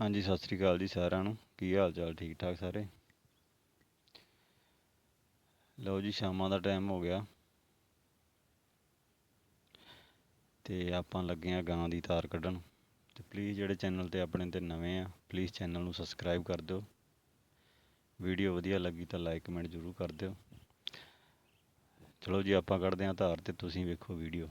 ਹਾਂਜੀ, ਸਤਿ ਸ੍ਰੀ ਅਕਾਲ ਜੀ ਸਾਰਿਆਂ ਨੂੰ। ਕੀ ਹਾਲ ਚਾਲ? ਠੀਕ ਠਾਕ ਸਾਰੇ? ਲਓ ਜੀ, ਸ਼ਾਮਾਂ ਦਾ ਟਾਈਮ ਹੋ ਗਿਆ। ਤੇ ਆਪਾਂ ਲੱਗੇ ਆ ਗਾਂ ਦੀ ਤਾਰ ਕੱਢਣ। ਤੇ ਪਲੀਜ਼ ਜਿਹੜੇ ਚੈਨਲ ਤੇ ਆਪਣੇ ਤੇ ਨਵੇਂ ਆ ਪਲੀਜ਼ ਚੈਨਲ ਨੂੰ ਸਬਸਕ੍ਰਾਈਬ ਕਰ ਦਿਓ। ਵੀਡੀਓ ਵਧੀਆ ਲੱਗੀ ਤਾਂ ਲਾਈਕ ਕਮੈਂਟ ਜ਼ਰੂਰ ਕਰ ਦਿਓ। ਚਲੋ ਜੀ, ਆਪਾਂ ਕੱਢਦੇ ਆ ਧਾਰ ਤੇ ਤੁਸੀਂ ਵੇਖੋ ਵੀਡੀਓ